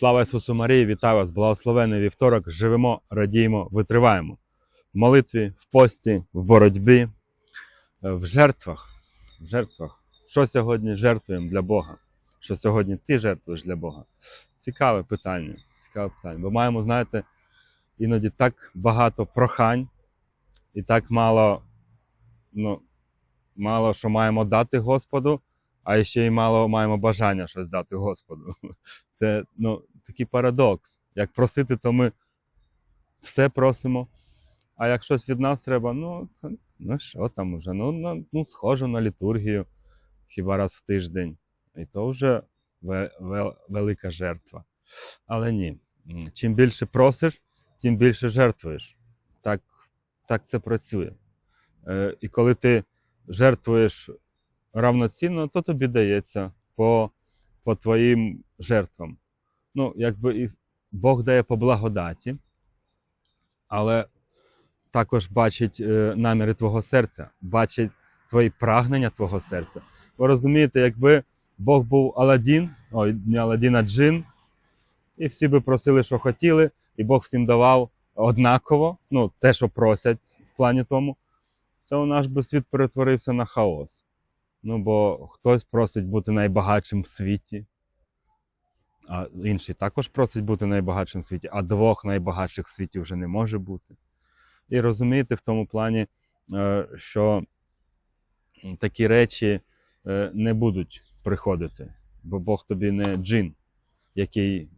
Слава Ісусу Марії, вітаю вас! Благословений вівторок! Живемо, радіємо, витриваємо. В молитві, в пості, в боротьбі, е, в жертвах. В жертвах. Що сьогодні жертвуємо для Бога? Що сьогодні ти жертвуєш для Бога? Цікаве питання. Цікаве питання. Бо маємо, знаєте, іноді так багато прохань і так мало, ну, мало що маємо дати Господу, а ще й мало маємо бажання щось дати Господу. Це ну, такий парадокс. Як просити, то ми все просимо. А як щось від нас треба, ну, то, ну що там уже? Ну, ну, ну, схожу на літургію хіба раз в тиждень. І то вже ве- ве- велика жертва. Але ні. Чим більше просиш, тим більше жертвуєш. Так, так це працює. Е, і коли ти жертвуєш равноцінно, то тобі дається по, по твоїм жертвам. Ну, якби Бог дає по благодаті, але також бачить е, наміри твого серця, бачить твої прагнення твого серця. Ви розумієте, якби Бог був Аладдін, ой, не Аладдін, а джин, і всі би просили, що хотіли, і Бог всім давав однаково, ну, те, що просять в плані тому, то наш би світ перетворився на хаос. Ну, бо хтось просить бути найбагатшим в світі, а інший також просить бути найбагатшим в світі, а двох найбагатших в світі вже не може бути. І розумієте в тому плані, е, що такі речі е, не будуть приходити, бо Бог тобі не джин, який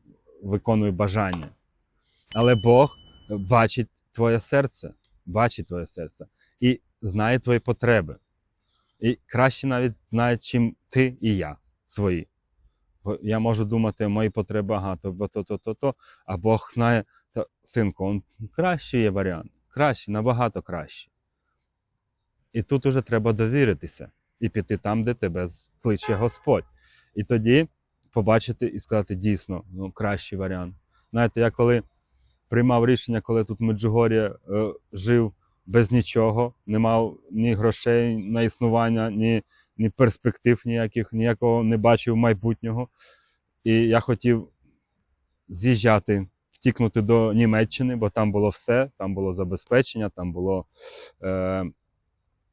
виконує бажання. Але Бог бачить твоє серце, бачить твоє серце і знає твої потреби. І краще навіть знає, чим ти і я свої. Я можу думати, мої потреби багато, бо то, то, то, то, а Бог знає, то, синку, он кращий є варіант. Кращий, набагато краще. І тут уже треба довіритися і піти там, де тебе кличе Господь. І тоді побачити і сказати дійсно, ну, кращий варіант. Знаєте, я коли приймав рішення, коли тут в е, жив без нічого, не мав ні грошей на існування, ні, ні перспектив ніяких, ніякого не бачив майбутнього. І я хотів з'їжджати, втікнути до Німеччини, бо там було все, там було забезпечення, там було е,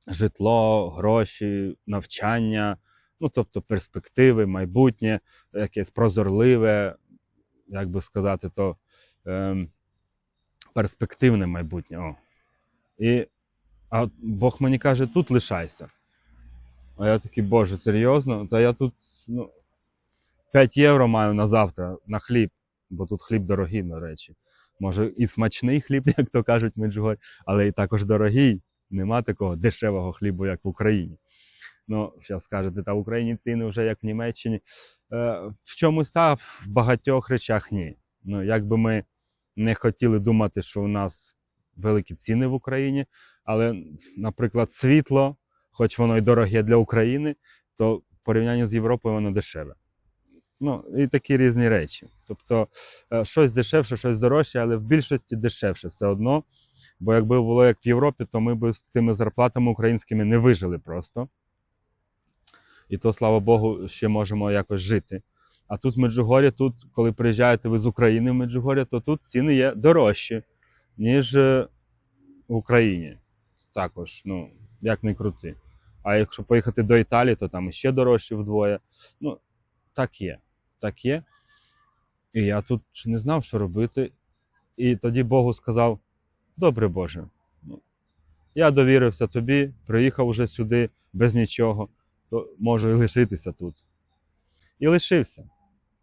житло, гроші, навчання, ну тобто перспективи, майбутнє, якесь прозорливе, як би сказати, то е, перспективне майбутнє. О. І а Бог мені каже, тут лишайся. А я такий, Боже, серйозно? Та я тут ну, 5 євро маю на завтра на хліб, бо тут хліб дорогий, до речі. Може, і смачний хліб, як то кажуть Меджугорі, але і також дорогий. Нема такого дешевого хлібу, як в Україні. Ну, зараз скажете, та в Україні ціни вже як в Німеччині. Е, в чомусь та, в багатьох речах ні. Ну, якби ми не хотіли думати, що у нас великі ціни в Україні, але, наприклад, світло, хоч воно й дороге для України, то в порівнянні з Європою воно дешеве. Ну, і такі різні речі. Тобто, е, щось дешевше, щось дорожче, але в більшості дешевше все одно. Бо якби було як в Європі, то ми б з цими зарплатами українськими не вижили просто. І то, слава Богу, ще можемо якось жити. А тут в Меджугорі, тут, коли приїжджаєте ви з України в Меджугорі, то тут ціни є дорожчі, ніж е, в Україні. Також, ну, як не крути. А якщо поїхати до Італії, то там ще дорожче вдвоє. Ну, так є. Так є. І я тут не знав, що робити. І тоді Богу сказав: Добре Боже, ну, я довірився тобі, приїхав уже сюди без нічого, то можу і лишитися тут. І лишився.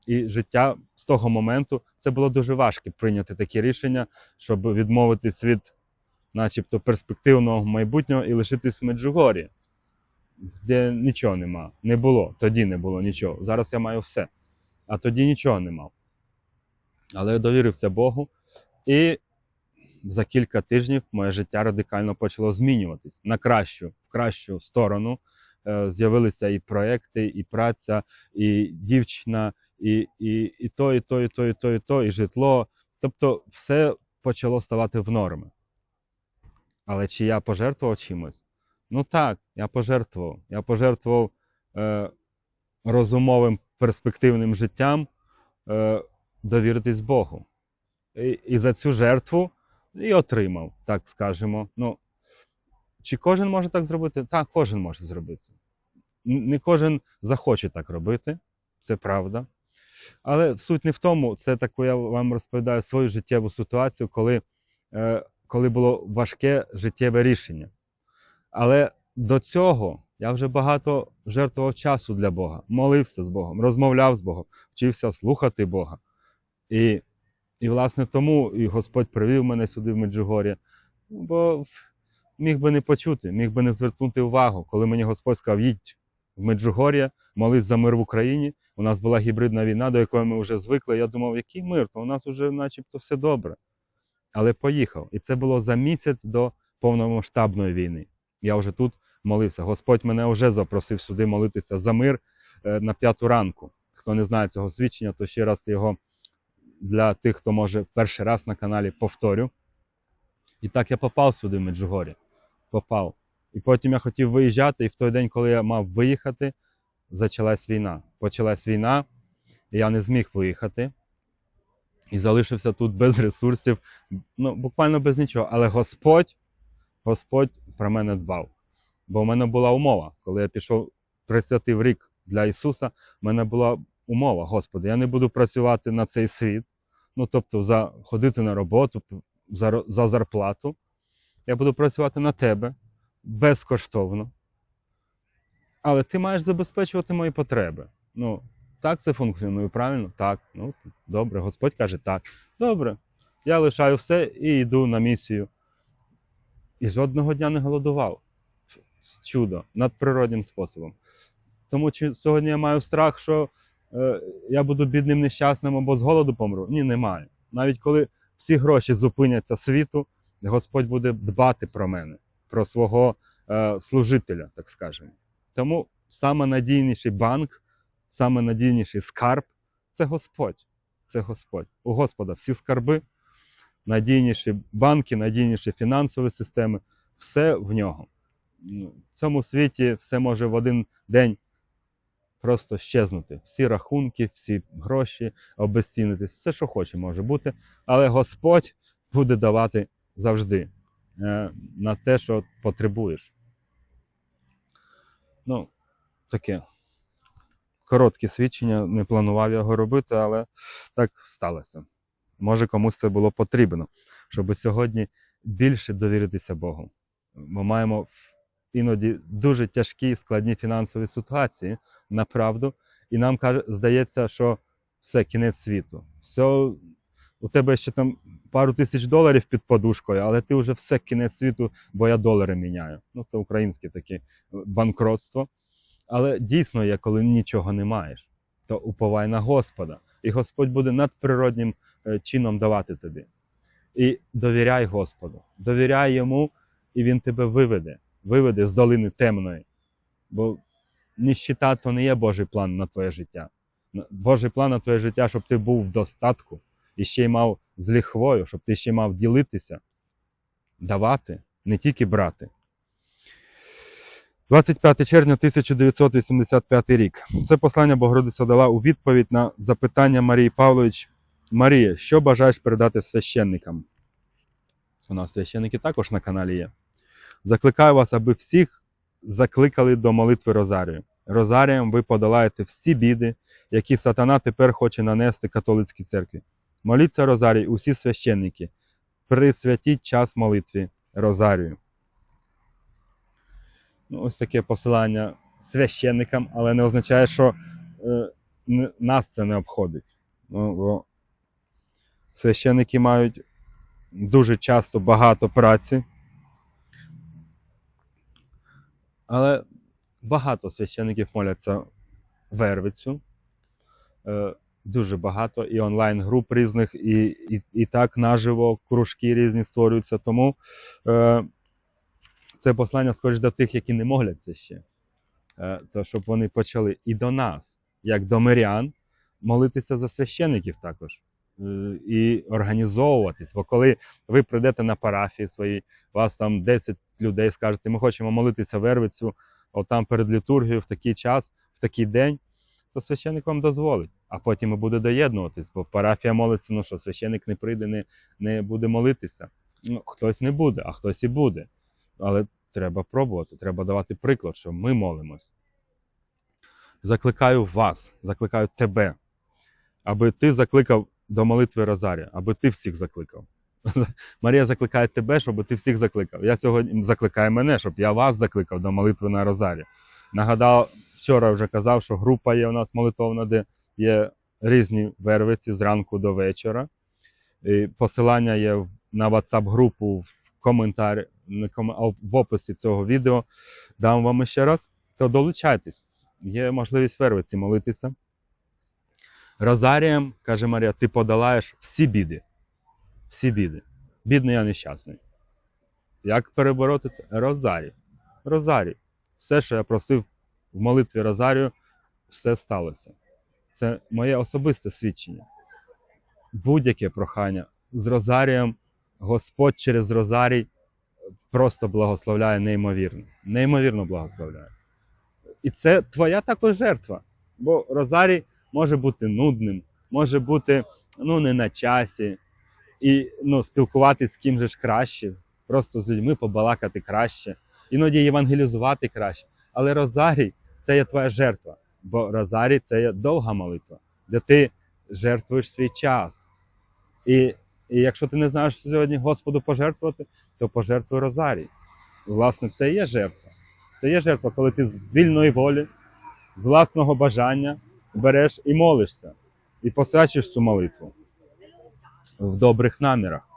І життя з того моменту це було дуже важко прийняти такі рішення, щоб відмовитись від, начебто, перспективного майбутнього і лишитись в Меджугорі, де нічого нема. Не було. Тоді не було нічого. Зараз я маю все. А тоді нічого не мав. Але я довірився Богу. І за кілька тижнів моє життя радикально почало змінюватись на кращу, в кращу сторону. Е, З'явилися і проекти, і праця, і дівчина, і, і, і то, і то, і то, і то, і то, і житло. Тобто все почало ставати в норми. Але чи я пожертвував чимось? Ну так, я пожертвував. Я пожертвував е, розумовим перспективним життям, е, довіритись Богу. І, і за цю жертву і отримав, так скажемо. Ну, чи кожен може так зробити? Так, кожен може зробити. Не кожен захоче так робити, це правда. Але суть не в тому, це таку я вам розповідаю свою життєву ситуацію, коли, е, коли було важке життєве рішення. Але до цього я вже багато жертвував часу для Бога, молився з Богом, розмовляв з Богом, вчився слухати Бога. І, і власне, тому і Господь привів мене сюди в Меджугор'я, бо міг би не почути, міг би не звернути увагу, коли мені Господь сказав, їдь в Меджугор'я, молись за мир в Україні. У нас була гібридна війна, до якої ми вже звикли. Я думав, який мир? То у нас вже начебто все добре. Але поїхав. І це було за місяць до повномасштабної війни. Я вже тут молився. Господь мене вже запросив сюди молитися за мир е, на п'яту ранку. Хто не знає цього свідчення, то ще раз його для тих, хто може перший раз на каналі повторю. І так я попав сюди в Меджугорі. Попав. І потім я хотів виїжджати, і в той день, коли я мав виїхати, почалась війна. Почалась війна, і я не зміг виїхати. І залишився тут без ресурсів, ну, буквально без нічого. Але Господь, Господь про мене дбав. Бо в мене була умова, коли я пішов, присвятив рік для Ісуса, в мене була умова, Господи, я не буду працювати на цей світ, ну тобто за, ходити на роботу за, за зарплату. Я буду працювати на тебе безкоштовно. Але ти маєш забезпечувати мої потреби. Ну, так це функціонує, правильно? Так. Ну, добре, Господь каже так. Добре. Я лишаю все і йду на місію. І жодного дня не голодував. Чудо, надприроднім способом. Тому чи сьогодні я маю страх, що е, я буду бідним нещасним або з голоду помру? Ні, немає. Навіть коли всі гроші зупиняться світу, Господь буде дбати про мене, про свого е, служителя, так скажемо. Тому саме надійніший банк, саме надійніший скарб це Господь. Це Господь. У Господа всі скарби, надійніші банки, надійніші фінансові системи, все в нього. Ну, В цьому світі все може в один день просто щезнути. Всі рахунки, всі гроші, обезцінитись, все, що хоче, може бути. Але Господь буде давати завжди е, на те, що потребуєш. Ну, таке коротке свідчення, не планував його робити, але так сталося. Може, комусь це було потрібно, щоб сьогодні більше довіритися Богу. Ми маємо іноді дуже тяжкі складні фінансові ситуації, направду, і нам каже, здається, що все, кінець світу. Все, у тебе ще там пару тисяч доларів під подушкою, але ти вже все кінець світу, бо я долари міняю. Ну, це українське таке банкротство. Але дійсно є, коли нічого не маєш, то уповай на Господа. І Господь буде надприроднім е, чином давати тобі. І довіряй Господу, довіряй йому, і він тебе виведе, виведе з долини темної. Бо ніщита то не є Божий план на твоє життя. Божий план на твоє життя, щоб ти був в достатку і ще й мав з лихвою, щоб ти ще й мав ділитися, давати, не тільки брати. 25 червня 1985 рік. Це послання Богородиця дала у відповідь на запитання Марії Павлович. Марія, що бажаєш передати священникам? У нас священники також на каналі є. Закликаю вас, аби всіх закликали до молитви Розарію. Розарієм ви подолаєте всі біди, які сатана тепер хоче нанести католицькій церкві. Моліться Розарій, усі священники. Присвятіть час молитві Розарію. Ну, ось таке посилання священникам, але не означає, що е, нас це не обходить. Ну, священники мають дуже часто багато праці. Але багато священників моляться Вервицю. Е, дуже багато і онлайн-груп різних, і, і, і так наживо кружки різні створюються. Тому е, це послання скоріш до тих, які не моляться ще. Е, то щоб вони почали і до нас, як до мирян, молитися за священиків також. Е, І організовуватись. Бо коли ви прийдете на парафії свої, вас там 10 людей скажете, ми хочемо молитися Вервицю, отам перед літургією в такий час, в такий день, то священник вам дозволить. а потім і буде доєднуватись, бо парафія молиться, ну що священик не прийде, не, не буде молитися. Ну, хтось не буде, а хтось і буде. Але треба пробувати, треба давати приклад, що ми молимось. Закликаю вас, закликаю тебе, аби ти закликав до молитви Розарія, аби ти всіх закликав. Марія закликає тебе, щоб ти всіх закликав. Я сьогодні закликаю мене, щоб я вас закликав до молитви на Розарі. Нагадав, вчора вже казав, що група є у нас молитовна, де є різні вервиці зранку до вечора. І посилання є на WhatsApp-групу в коментарі, в описі цього відео. Дам вам ще раз. То долучайтесь. Є можливість вервиці молитися. Розарієм, каже Марія, ти подолаєш всі біди. Всі біди. Бідний я нещасний. Як перебороти це? Розарій. Розарій. Все, що я просив в молитві Розарію, все сталося. Це моє особисте свідчення. Будь-яке прохання з Розарієм, Господь через Розарій просто благословляє неймовірно. Неймовірно благословляє. І це твоя також жертва. Бо Розарій може бути нудним, може бути ну, не на часі. І ну, спілкуватися з ким же ж краще, просто з людьми побалакати краще, іноді євангелізувати краще. Але Розарій це є твоя жертва, бо Розарій це є довга молитва, де ти жертвуєш свій час. І, і якщо ти не знаєш сьогодні Господу пожертвувати, то пожертвуй Розарій. Власне, це є жертва. Це є жертва, коли ти з вільної волі, з власного бажання береш і молишся, і посвячуєш цю молитву в добрих намірах.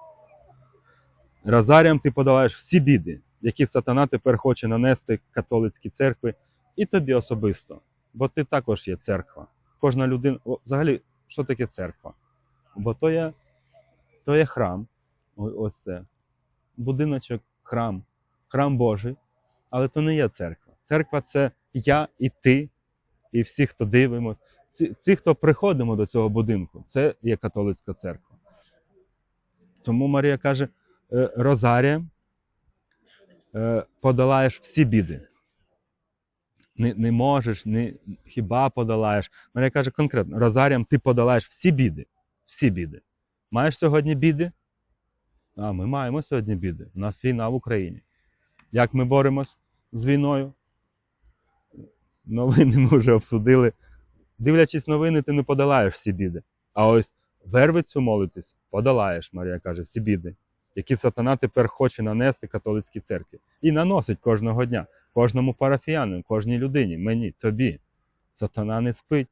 Розарієм ти подолаєш всі біди, які сатана тепер хоче нанести католицькій церкві і тобі особисто. Бо ти також є церква. Кожна людина, взагалі, що таке церква? Бо то є, то є храм, ось це, будиночок, храм, храм Божий, але то не є церква. Церква це я і ти, і всі, хто дивимось, ці, ці, хто приходимо до цього будинку, це є католицька церква. Тому Марія каже: е, Розарієм е, подолаєш всі біди. Не, не можеш, не, хіба подолаєш. Марія каже конкретно: Розарієм ти подолаєш всі біди. Всі біди. Маєш сьогодні біди? А ми маємо сьогодні біди. У нас війна в Україні. Як ми боремось з війною? Новини ми вже обсудили. Дивлячись новини, ти не подолаєш всі біди. А ось вервицю молитись, подолаєш, Марія каже, всі біди, які сатана тепер хоче нанести католицькій церкві. І наносить кожного дня, кожному парафіяну, кожній людині, мені, тобі. Сатана не спить.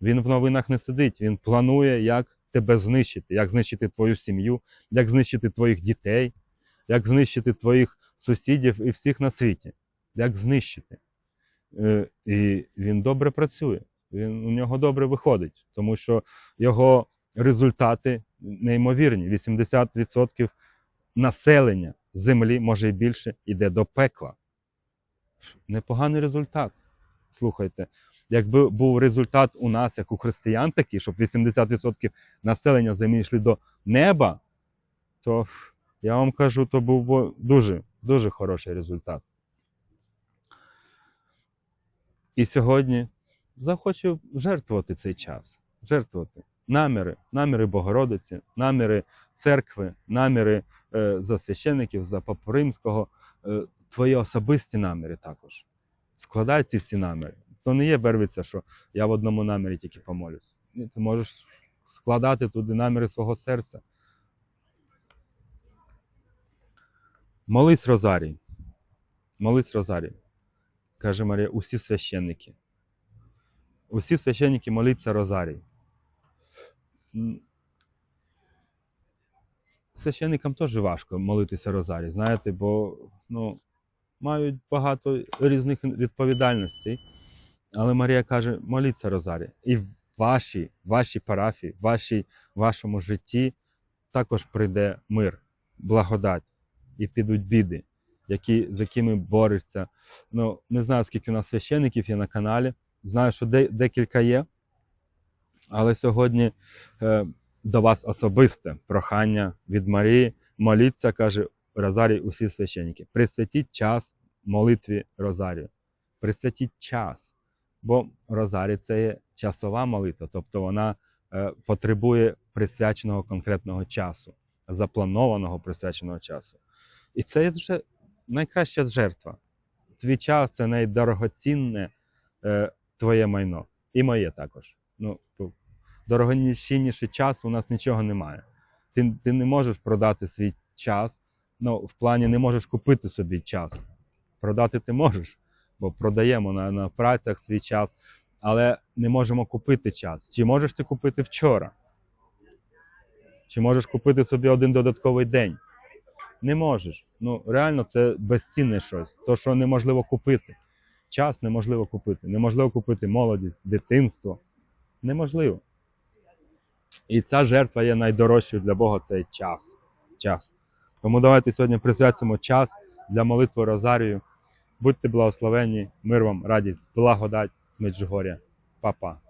Він в новинах не сидить, він планує, як тебе знищити, як знищити твою сім'ю, як знищити твоїх дітей, як знищити твоїх сусідів і всіх на світі. Як знищити. Е, І він добре працює. Він, у нього добре виходить, тому що його результати неймовірні. 80% населення землі, може і більше, йде до пекла. Непоганий результат. Слухайте, якби був результат у нас, як у християн, такий, щоб 80% населення землі йшли до неба, то я вам кажу, то був дуже, дуже хороший результат. І сьогодні захочу жертвувати цей час, жертвувати наміри, наміри Богородиці, наміри церкви, наміри е, за священиків, за Папу Римського, е, твої особисті наміри також. Складай ці всі наміри. То не є бервиця, що я в одному намірі тільки помолюсь. Ти можеш складати туди наміри свого серця. Молись Розарій. Молись Розарій. Каже Марія, усі священники. Усі священники моляться Розарій. Священникам теж важко молитися Розарій, знаєте, бо ну, мають багато різних відповідальностей. Але Марія каже, моліться Розарій. І в вашій, вашій парафії, в вашій, вашому житті також прийде мир, благодать і підуть біди, які, з якими борешся. Ну, не знаю, скільки у нас священиків є на каналі. Знаю, що де, декілька є. Але сьогодні е, до вас особисте прохання від Марії. Моліться, каже Розарій, усі священники. Присвятіть час молитві Розарію. Присвятіть час. Бо Розарій це є часова молитва, тобто вона е, потребує присвяченого конкретного часу, запланованого присвяченого часу. І це вже найкраща жертва. Твій час це найдорогоцінне е, твоє майно. І моє також. Ну, дорогоцінніше часу у нас нічого немає. Ти, ти не можеш продати свій час. Ну, в плані не можеш купити собі час. Продати ти можеш, бо продаємо на, на працях свій час, але не можемо купити час. Чи можеш ти купити вчора? Чи можеш купити собі один додатковий день? Не можеш. Ну, реально, це безцінне щось. То, що неможливо купити. Час неможливо купити. Неможливо купити молодість, дитинство. Неможливо. І ця жертва є найдорожчою для Бога це час. час. Тому давайте сьогодні присвятимо час для молитви Розарію. Будьте благословені, мир вам, радість, благодать з Меджугоря. Па-па.